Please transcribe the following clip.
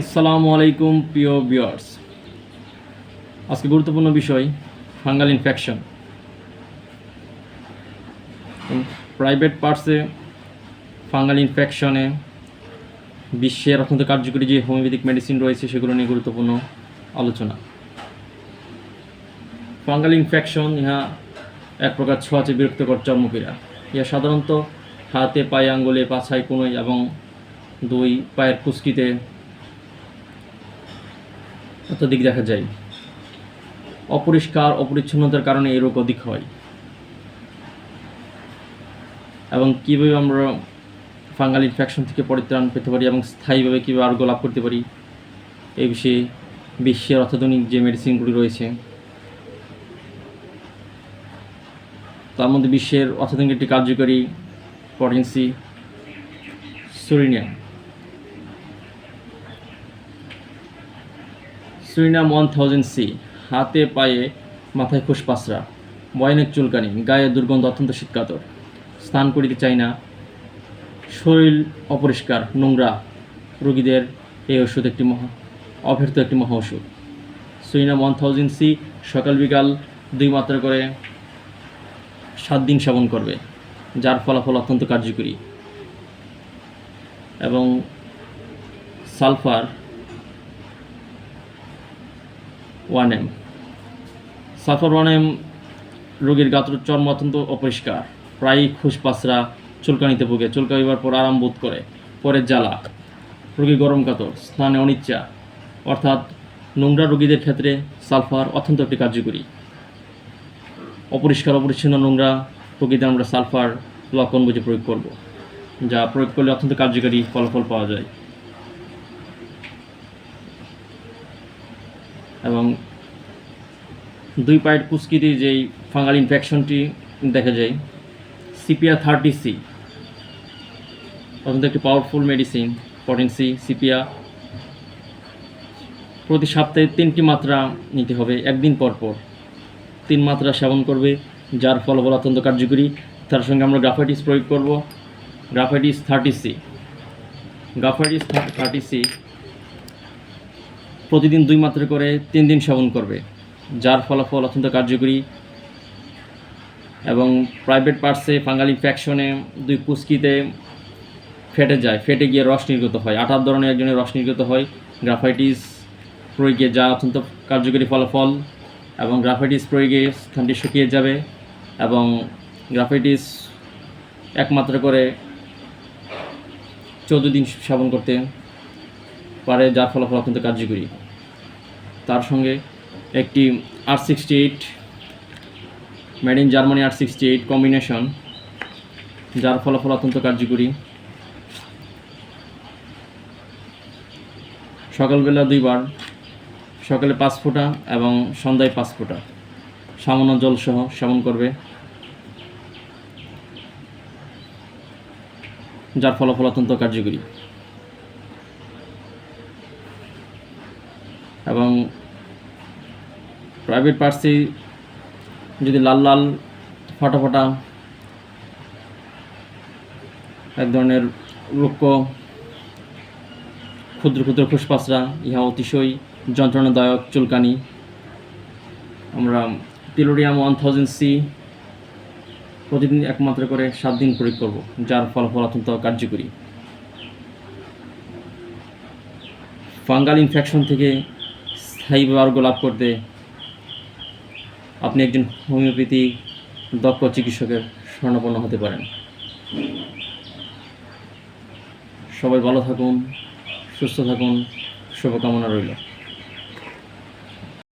আসসালামু আলাইকুম, প্রিয় ভিউয়ার্স। আজকে গুরুত্বপূর্ণ বিষয়, ফাঙ্গাল ইনফেকশন। প্রাইভেট পার্টসে ফাঙ্গাল ইনফেকশনে বিশ্বের অত্যন্ত কার্যকরী যে হোমিওপ্যাথিক মেডিসিন রয়েছে, সেগুলো নিয়ে গুরুত্বপূর্ণ আলোচনা। ফাঙ্গাল ইনফেকশন, ইহা এক প্রকার ছোঁয়াচে বিরক্তকর চর্মপীড়া ইহা সাধারণত হাতে, পায়ে, আঙ্গুলে, পাছায় কোনোই এবং দুই পায়ের কুস্কিতে অত্যধিক দেখা যায়। অপরিষ্কার, অপরিচ্ছন্নতার কারণে এই রোগ অধিক হয়। এবং কীভাবে আমরা ফাঙ্গাল ইনফেকশন থেকে পরিত্রাণ পেতে পারি এবং স্থায়ীভাবে কীভাবে আরোগ্য লাভ করতে পারি, এই বিষয়ে বিশ্বের অত্যাধুনিক যে মেডিসিনগুলি রয়েছে, তার মধ্যে বিশ্বের অত্যাধুনিক একটি কার্যকরী potency psorinum psorinum one thousand C, হাতে পায়ে, মাথায় খুশপাসরা, বয়নের চুলকানি, গায়ে দুর্গন্ধ অত্যন্ত শীতকাতর। স্নান করিতে চাই না। শরীর অপরিষ্কার, নোংরা। রোগীদের এই ওষুধ একটি মহা, অভ্যর্থ একটি মহা ওষুধ। সুরিনাম ওয়ান থাউজেন্ড সি, সকাল বিকাল দুই মাত্রা করে সাত দিন সেবন করবে, যার ফলাফল অত্যন্ত কার্যকরী। এবং sulphur one M. Sulphur one M রোগীর গাত্র চর্ম অত্যন্ত অপরিষ্কার। প্রায়ই খুশপাসরা চুলকানিতে ভোগে। চুলকাইবার পর আরাম বোধ করে। পরে জ্বালা। রোগী গরম কাতর। স্নানে অনিচ্ছা। অর্থাৎ নোংরা রোগীদের ক্ষেত্রে সালফার অত্যন্ত একটি কার্যকরী। অপরিষ্কার, অপরিচ্ছন্ন নোংরা রোগীদের আমরা সালফার লক্ষণ বুঝে প্রয়োগ করব, যা প্রয়োগ করলে অত্যন্ত কার্যকারী ফলাফল পাওয়া যায়। এবং দুই পায়ের কুস্কিতে যেই ফাঙ্গাল ইনফেকশনটি দেখা যায়, সিপিয়া থার্টি সি অত্যন্ত একটি পাওয়ারফুল মেডিসিন পটেন্সি সিপিয়া। প্রতি সপ্তাহে তিনটি মাত্রা নিতে হবে, একদিন পর পর। তিন মাত্রা সেবন করবে, যার ফলাফল অত্যন্ত কার্যকরী। তার সঙ্গে আমরা গ্রাফাইটিস প্রয়োগ করব। Graphites thirty C graphites thirty C প্রতিদিন দুই মাত্রা করে তিন দিন সেবন করবে, যার ফলাফল অত্যন্ত কার্যকরী এবং প্রাইভেট পার্টসে ফাঙ্গাল ইনফেকশনে দুই কুস্কিতে ফেটে যায়, ফেটে গিয়ে রস নির্গত হয়, আঠার ধরনের একজনের রস নির্গত হয় গ্রাফাইটিস প্রয়োগে যা অত্যন্ত কার্যকরী ফলাফল, এবং গ্রাফাইটিস প্রয়োগে স্থানটি শুকিয়ে যাবে, এবং গ্রাফাইটিস একমাত্র করে চৌদ্দ দিন সেবন করতে পারে, যার ফলাফল অত্যন্ত কার্যকরী। তার সঙ্গে একটি R sixty eight made in Germany R sixty eight combination যার ফলাফল অত্যন্ত কার্যকরী। সকালবেলা দুইবার, সকালে পাঁচ ফোঁটা এবং সন্ধ্যায় পাঁচ ফোঁটা। সামান্য জলসহ সেবন করবে, যার ফলাফল অত্যন্ত কার্যকরী। এবং প্রাইভেট পার্সি যদি লাল লাল ফাটা এক ধরনের রুক্ষ, ক্ষুদ্র ক্ষুদ্র ফুসপাসরা ইহা অতিশয় যন্ত্রণাদায়ক চুলকানি। আমরা পিলোরিয়াম ওয়ান থাউজেন্ড সি প্রতিদিন একমাত্র করে সাত দিন প্রয়োগ করব, যার ফলাফল অত্যন্ত কার্যকরী। ফাঙ্গাল ইনফেকশন থেকে স্থায়ীভাবে আরোগ্য লাভ করতে আপনি একজন হোমিওপ্যাথি দক্ষ চিকিৎসকের স্বর্ণপন্ন হতে পারেন। সবাই ভালো থাকুন, সুস্থ থাকুন, শুভকামনা রইল।